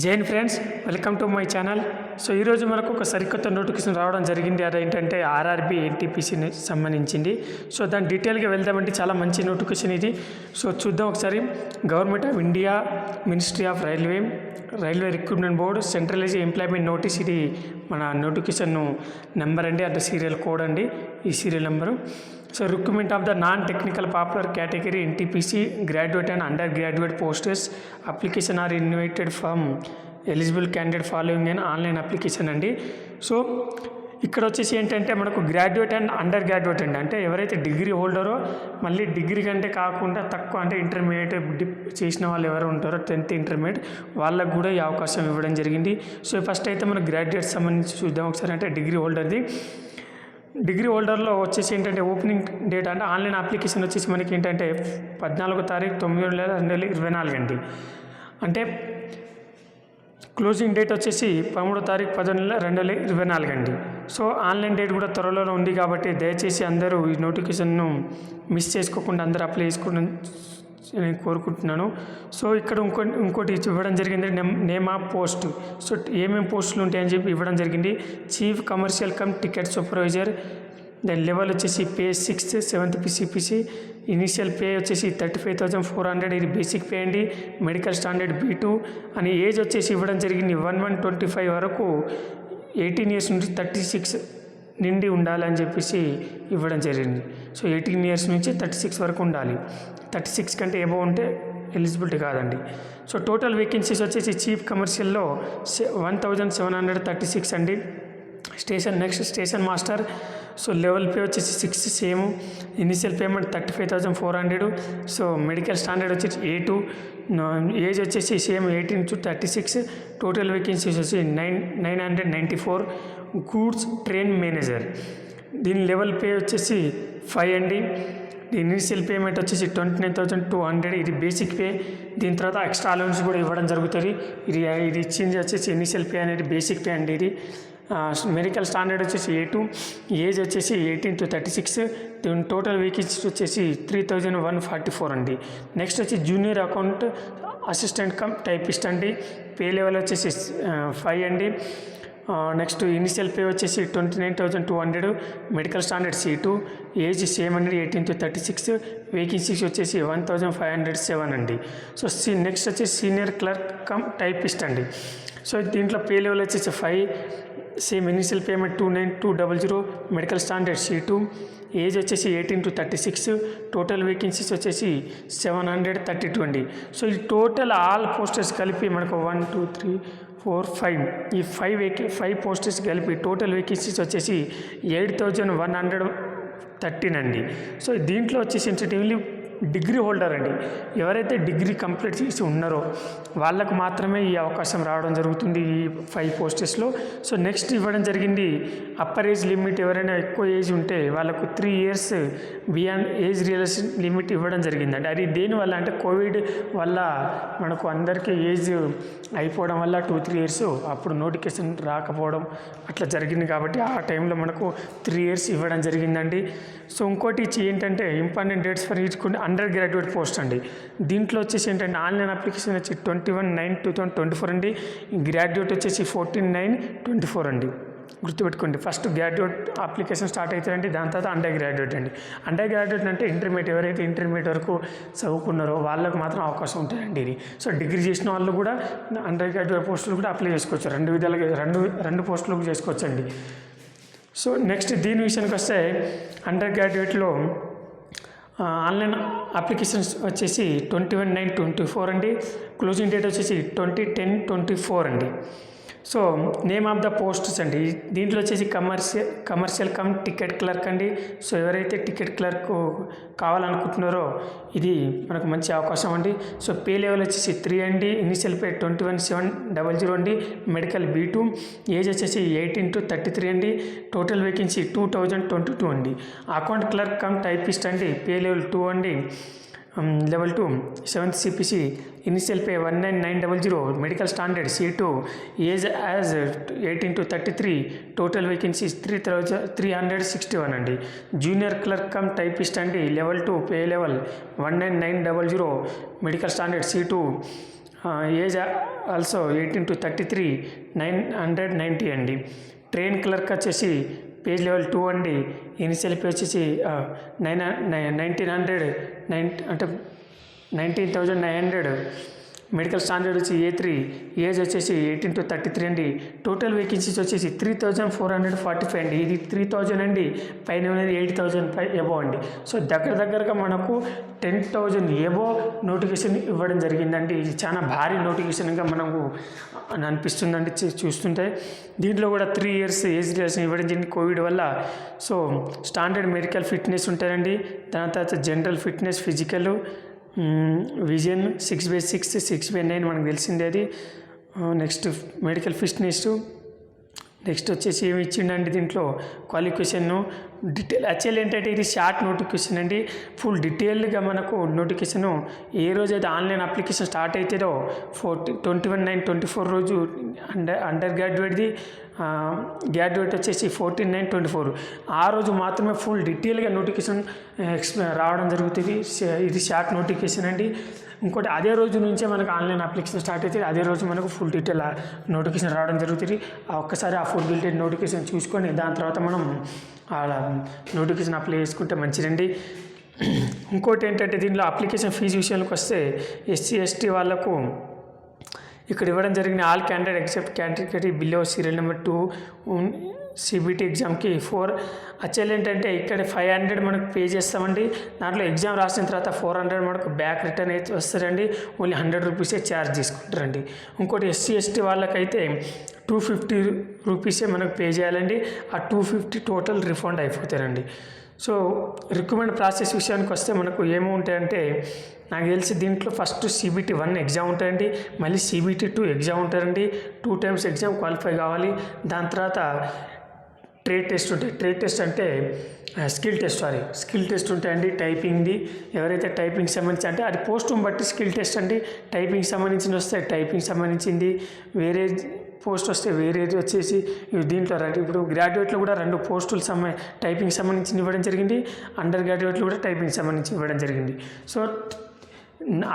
Jain friends welcome to my channel. So ఈరోజు మనకు ఒక సరికొత్త నోటిఫికేషన్ రావడం జరిగింది. అదేంటంటే ఆర్ఆర్బి ఎన్టీపీసీని సంబంధించింది. సో దాని డీటెయిల్గా వెళ్దామంటే చాలా మంచి నోటిఫికేషన్ ఇది. సో చూద్దాం ఒకసారి. Government of India ministry of railway railway recruitment board centralised employment notice. ఇది మన నోటిఫికేషన్ నెంబర్ అండి అంటే సీరియల్ కోడ్ అండి ఈ serial number. So recruitment of the non technical popular category NTPC graduate and under graduate posters application are invited from eligible candidate following and online application అండి. So ఇక్కడ వచ్చేసి ఏంటంటే మనకు graduate and under graduate అండి. అంటే ఎవరైతే degree హోల్డరో మళ్ళీ degree కంటే కాకుండా తక్కువ అంటే ఇంటర్మీడియట్ డిప్ చేసిన వాళ్ళు ఎవరు ఉంటారో టెన్త్ ఇంటర్మీడియట్ వాళ్ళకు కూడా ఈ అవకాశం ఇవ్వడం జరిగింది. సో ఫస్ట్ అయితే మన గ్రాడ్యుయేట్ సంబంధించి చూద్దాం ఒకసారి. అంటే డిగ్రీ హోల్డర్ది డిగ్రీ హోల్డర్లో వచ్చేసి ఏంటంటే ఓపెనింగ్ డేట్ అంటే ఆన్లైన్ అప్లికేషన్ వచ్చేసి మనకి ఏంటంటే పద్నాలుగో తారీఖు తొమ్మిది నెల రెండు వేల ఇరవై నాలుగు అండి. అంటే క్లోజింగ్ డేట్ వచ్చేసి పదమూడో తారీఖు పదో నెల రెండు వేల ఇరవై నాలుగు అండి. సో ఆన్లైన్ డేట్ కూడా త్వరలోనే ఉంది కాబట్టి దయచేసి అందరూ ఈ నోటిఫికేషన్ను మిస్ చేసుకోకుండా అందరూ అప్లై చేసుకోవడం నేను కోరుకుంటున్నాను. సో ఇక్కడ ఇంకో ఇంకోటి ఇవ్వడం జరిగింది. Name of post. సో ఏమేమి పోస్టులు ఉంటాయని చెప్పి ఇవ్వడం జరిగింది. Chief commercial cum ticket supervisor. దాని లెవెల్ వచ్చేసి pay sixth seventh CPC. Initial pay వచ్చేసి thirty five thousand four hundred. ఇది బేసిక్ పే అండి. Medical standard B two. అని ఏజ్ వచ్చేసి ఇవ్వడం జరిగింది వన్ వన్ ట్వంటీ ఫైవ్ వరకు. ఎయిటీన్ ఇయర్స్ నుంచి థర్టీ సిక్స్ నిండి ఉండాలని చెప్పేసి ఇవ్వడం జరిగింది. సో ఎయిటీన్ ఇయర్స్ నుంచి థర్టీ సిక్స్ వరకు ఉండాలి. థర్టీ సిక్స్ కంటే ఏబో ఉంటే ఎలిజిబిలిటీ కాదండి. సో టోటల్ వేకెన్సీస్ వచ్చేసి chief కమర్షియల్లో one thousand seven hundred thirty six అండి. Station next station master. So level pay వచ్చేసి six same. Initial payment thirty five thousand four hundred. So medical standard వచ్చేసి A two age వచ్చేసి same eighteen to thirty six. Total vacancies వచ్చి nine nine hundred ninety four. Goods train manager. దీని level pay వచ్చేసి five అండి. దీని initial payment వచ్చేసి twenty nine thousand two hundred. ఇది basic pay. దీని తర్వాత ఎక్స్ట్రా అలవెన్స్ కూడా ఇవ్వడం జరుగుతుంది. ఇది ఇది ఇచ్చింది వచ్చేసి ఇనిషియల్ పే అనేది బేసిక్ పే అండి ఇది. మెడికల్ స్టాండర్డ్ వచ్చేసి ఏ టూ. ఏజ్ వచ్చేసి eighteen to thirty six. Total vehicles వచ్చేసి three thousand one forty four అండి. నెక్స్ట్ వచ్చి junior account assistant cum typist అండి. పే లెవెల్ వచ్చేసి ఫైవ్ అండి. నెక్స్ట్ ఇనిషియల్ పే వచ్చేసి twenty nine thousand two hundred medical standard C two age same అండి eighteen to thirty six vacancies వచ్చేసి one thousand five hundred seven అండి. So see next వచ్చేసి senior clerk cum typist అండి. So దీంట్లో pay level వచ్చేసి five same initial payment two nine two double zero medical standard C two age వచ్చేసి eighteen to thirty six total vacancies వచ్చేసి seven hundred thirty two అండి. So ఈ total all posters కలిపి మనకు one two three four five. ఈ five vehicle five posters కలిపి total vacancies వచ్చేసి eight thousand one hundred thirteen అండి సో దీంట్లో వచ్చేసి సెన్సిటివ్లీ డిగ్రీ హోల్డర్ అండి. ఎవరైతే డిగ్రీ కంప్లీట్ చేసి ఉన్నారో వాళ్ళకు మాత్రమే ఈ అవకాశం రావడం జరుగుతుంది ఈ ఫైవ్ పోస్టెస్లో సో నెక్స్ట్ ఇవ్వడం జరిగింది అప్పర్ ఏజ్ లిమిట్ ఎవరైనా ఎక్కువ ఏజ్ ఉంటే వాళ్ళకు three years beyond age relaxation limit ఇవ్వడం జరిగిందండి. అది దేనివల్ల అంటే కోవిడ్ వల్ల మనకు అందరికీ ఏజ్ అయిపోవడం వల్ల టూ త్రీ ఇయర్స్ అప్పుడు నోటిఫికేషన్ రాకపోవడం అట్లా జరిగింది కాబట్టి ఆ టైంలో మనకు త్రీ ఇయర్స్ ఇవ్వడం జరిగిందండి. సో ఇంకోటి ఏంటంటే important dates for each under graduate post అండి. దీంట్లో వచ్చేసి ఏంటంటే ఆన్లైన్ అప్లికేషన్ వచ్చి twenty one nine two thousand twenty four అండి. గ్రాడ్యుయేట్ వచ్చేసి ఫోర్టీన్ నైన్ ట్వంటీ ఫోర్ అండి. గుర్తుపెట్టుకోండి ఫస్ట్ గ్రాడ్యుయేట్ అప్లికేషన్ స్టార్ట్ అవుతారండి దాని తర్వాత అండర్ గ్రాడ్యుయేట్ అండి. అండర్ గ్రాడ్యుయేట్ అంటే ఇంటర్మీడియట్ ఎవరైతే ఇంటర్మీడియట్ వరకు చదువుకున్నారో వాళ్ళకు మాత్రం అవకాశం ఉంటుందండి ఇది. సో డిగ్రీ చేసిన వాళ్ళు కూడా అండర్ గ్రాడ్యుయేట్ పోస్టులు కూడా అప్లై చేసుకోవచ్చు. రెండు విధాలుగా రెండు రెండు పోస్టులకు చేసుకోవచ్చండి. సో నెక్స్ట్ దీని విషయానికి వస్తే అండర్ గ్రాడ్యుయేట్లో ఆన్లైన్ అప్లికేషన్స్ వచ్చేసి twenty one nine twenty four అండి. క్లోజింగ్ డేట్ వచ్చేసి ట్వంటీ టెన్ ట్వంటీ ఫోర్ అండి. So name of the posts అండి. దీంట్లో వచ్చేసి commercial commercial cum ticket clerk అండి. సో ఎవరైతే టికెట్ క్లర్క్ కావాలనుకుంటున్నారో ఇది మనకు మంచి అవకాశం అండి. సో పే లెవెల్ వచ్చేసి త్రీ అండి. Initial pay twenty one seven double zero అండి. మెడికల్ బీ టూ ఏజ్ వచ్చేసి ఎయిటీన్ టు థర్టీ త్రీ అండి. Total vacancy two thousand twenty two అండి. అకౌంట్ క్లర్క్ కమ్ టైపిస్ట్ అండి. పే లెవెల్ టూ అండి. Level two seventh CPC initial pay one nine nine double zero medical standard C two age as eighteen to thirty three total vacancies three thousand three hundred sixty one అండి. Junior clerk cum typist అండి level two pay level one nine nine double zero medical standard C two age also eighteen to thirty three nine hundred ninety అండి. Train clerk వచ్చేసి page level two అండి initial pay వచ్చేసి nine nineteen hundred nine అంటే nineteen thousand nine hundred medical standard వచ్చి A three age వచ్చేసి eighteen to thirty three అండి. Total vacancies వచ్చేసి three thousand four hundred forty five అండి. ఇది త్రీ థౌజండ్ అండి. పైన ఉన్నది ఎయిట్ థౌజండ్ ఫైవ్ ఎబో అండి. సో దగ్గర దగ్గరగా మనకు టెన్ థౌజండ్ ఎబో నోటిఫికేషన్ ఇవ్వడం జరిగిందండి. ఇది చాలా భారీ నోటిఫికేషన్గా మనకు అని అనిపిస్తుందండి చూస్తుంటే. దీంట్లో కూడా త్రీ ఇయర్స్ ఏజ్ రిలేషన్ ఇవ్వడం జరిగింది కోవిడ్ వల్ల. సో స్టాండర్డ్ మెడికల్ ఫిట్నెస్ ఉంటారండి. దాని తర్వాత general fitness physical vision six by six six by nine మనకు తెలిసిందే అది. నెక్స్ట్ మెడికల్ ఫిట్నెస్ నెక్స్ట్ వచ్చేసి ఏమి ఇచ్చిండండి దీంట్లో క్వాలిఫికేషన్ డీటెయిల్ యాక్చువల్ ఏంటంటే ఇది షార్ట్ నోటిఫికేషన్ అండి. ఫుల్ డీటెయిల్గా మనకు నోటిఫికేషన్ ఏ రోజు అయితే ఆన్లైన్ అప్లికేషన్ స్టార్ట్ అవుతుందో forty twenty one nine twenty four రోజు అండర్ అండర్ గ్రాడ్యుయేట్ది. గ్రాడ్యుయేట్ వచ్చేసి ఫోర్టీన్ నైన్ ట్వంటీ ఫోర్. ఆ రోజు మాత్రమే ఫుల్ డీటెయిల్గా నోటిఫికేషన్ ఎక్స్ రావడం జరుగుతుంది. ఇది షార్ట్ నోటిఫికేషన్ అండి. ఇంకోటి అదే రోజు నుంచే మనకు ఆన్లైన్ అప్లికేషన్ స్టార్ట్ అవుతుంది. అదే రోజు మనకు ఫుల్ డీటెయిల్ నోటిఫికేషన్ రావడం జరుగుతుంది. ఆ ఒక్కసారి ఆ ఫుల్ డీటెయిల్ నోటిఫికేషన్ చూసుకొని దాని తర్వాత మనం అలా నోటిఫికేషన్ అప్లై చేసుకుంటే మంచిదండి. ఇంకోటి ఏంటంటే దీనిలో అప్లికేషన్ ఫీజు విషయానికి వస్తే ఎస్సీ ఎస్టీ వాళ్ళకు ఇక్కడ ఇవ్వడం జరిగిన all candidate except candidate below serial number two CBT ఎగ్జామ్కి ఫోర్ యాక్చువల్ ఏంటంటే ఇక్కడ ఫైవ్ హండ్రెడ్ మనకు పే చేస్తామండి. దాంట్లో ఎగ్జామ్ రాసిన తర్వాత ఫోర్ హండ్రెడ్ మనకు బ్యాక్ రిటర్న్ అయితే వస్తారండి ఓన్లీ హండ్రెడ్ రూపీసే ఛార్జ్ తీసుకుంటారండి. ఇంకోటి ఎస్సీ ఎస్టీ వాళ్ళకైతే టూ ఫిఫ్టీ రూపీసే మనకు పే చేయాలండి. ఆ టూ ఫిఫ్టీ టోటల్ రిఫండ్ అయిపోతారండి. సో రిక్రూట్మెంట్ ప్రాసెస్ విషయానికి వస్తే మనకు ఏముంటాయంటే నాకు తెలిసి దీంట్లో ఫస్ట్ సిబిటీ వన్ ఎగ్జామ్ ఉంటాయండి. మళ్ళీ సిబిటీ టూ ఎగ్జామ్ ఉంటారండి. టూ టైమ్స్ ఎగ్జామ్ క్వాలిఫై కావాలి. దాని తర్వాత ట్రేడ్ టెస్ట్ ఉంటాయి ట్రేడ్ టెస్ట్ అంటే skill test sorry. Skill test ఉంటాయండి టైపింగ్ది. ఎవరైతే టైపింగ్ సంబంధించి అంటే అది పోస్టును బట్టి స్కిల్ టెస్ట్ అండి. టైపింగ్ సంబంధించింది వస్తే టైపింగ్ సంబంధించింది. వేరే పోస్ట్ వస్తే వేరేది వచ్చేసి దీంట్లో రండి ఇప్పుడు గ్రాడ్యుయేట్లో కూడా రెండు పోస్టులు సంబ టైపింగ్ సంబంధించి ఇవ్వడం జరిగింది. అండర్ గ్రాడ్యుయేట్లు కూడా టైపింగ్ సంబంధించి ఇవ్వడం జరిగింది. సో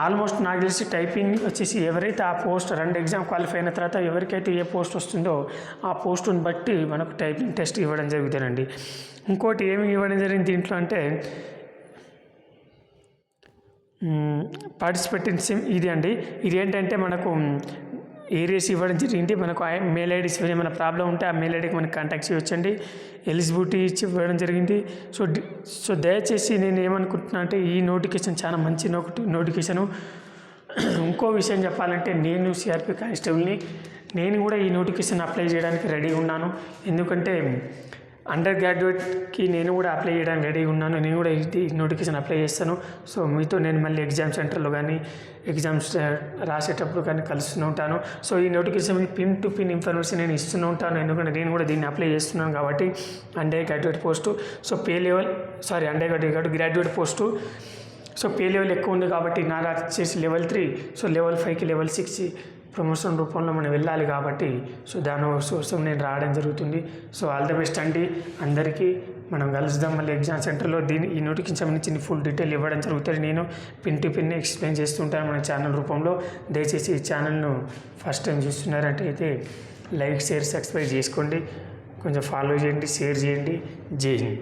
ఆల్మోస్ట్ నాకు తెలిసి టైపింగ్ వచ్చేసి ఎవరైతే ఆ పోస్ట్ రెండు ఎగ్జామ్ క్వాలిఫై అయిన తర్వాత ఎవరికైతే ఏ పోస్ట్ వస్తుందో ఆ పోస్టుని బట్టి మనకు టైపింగ్ టెస్ట్ ఇవ్వడం జరుగుతుందండి. ఇంకోటి ఏమి ఇవ్వడం జరిగింది దీంట్లో అంటే పార్టిసిపేట్ ఇన్ సిమ్ ఇది అండి. ఇది ఏంటంటే మనకు ఏరియాస్ ఇవ్వడం జరిగింది. మనకు మెయిల్ ఐడీస్ ఏమైనా ప్రాబ్లం ఉంటే ఆ మెయిల్ ఐడీకి మనకి కాంటాక్ట్ చేయొచ్చండి. ఎలిజిబిలిటీ ఇచ్చి ఇవ్వడం జరిగింది. సో సో దయచేసి నేను ఏమనుకుంటున్నా అంటే ఈ నోటిఫికేషన్ చాలా మంచి నోటి నోటిఫికేషను ఇంకో విషయం చెప్పాలంటే నేను సిఆర్పి కానిస్టేబుల్ని నేను కూడా ఈ నోటిఫికేషన్ అప్లై చేయడానికి రెడీ ఉన్నాను. ఎందుకంటే అండర్ గ్రాడ్యుయేట్కి నేను కూడా అప్లై చేయడానికి రెడీ ఉన్నాను. నేను కూడా ఈ నోటిఫికేషన్ అప్లై చేస్తాను. సో మీతో నేను మళ్ళీ ఎగ్జామ్ సెంటర్లో కానీ ఎగ్జామ్స్ రాసేటప్పుడు కానీ కలుస్తూనే ఉంటాను. సో ఈ notification pin to pin information నేను ఇస్తూనే ఉంటాను. ఎందుకంటే నేను కూడా దీన్ని అప్లై చేస్తున్నాను కాబట్టి undergraduate post so pay level sorry undergraduate graduate post so pay level ఎక్కువ ఉంది కాబట్టి నా వచ్చేసి లెవెల్ త్రీ సో లెవెల్ ఫైవ్కి లెవెల్ సిక్స్ ప్రమోషన్ రూపంలో మనం వెళ్ళాలి కాబట్టి సో దాని కోసం నేను రావడం జరుగుతుంది. సో ఆల్ ద బెస్ట్ అండి. అందరికీ మనం కలుద్దాం మళ్ళీ ఎగ్జామ్ సెంటర్లో దీని ఈ నోటికి సంబంధించిన ఫుల్ డీటెయిల్ ఇవ్వడం జరుగుతుంది. నేను పిన్ టు పిన్ ఎక్స్ప్లెయిన్ చేస్తుంటాను మన ఛానల్ రూపంలో. దయచేసి ఈ ఛానల్ను ఫస్ట్ టైం చూస్తున్నారంటే అయితే లైక్ షేర్ సబ్స్క్రైబ్ చేసుకోండి. కొంచెం ఫాలో చేయండి షేర్ చేయండి. జై హింద్.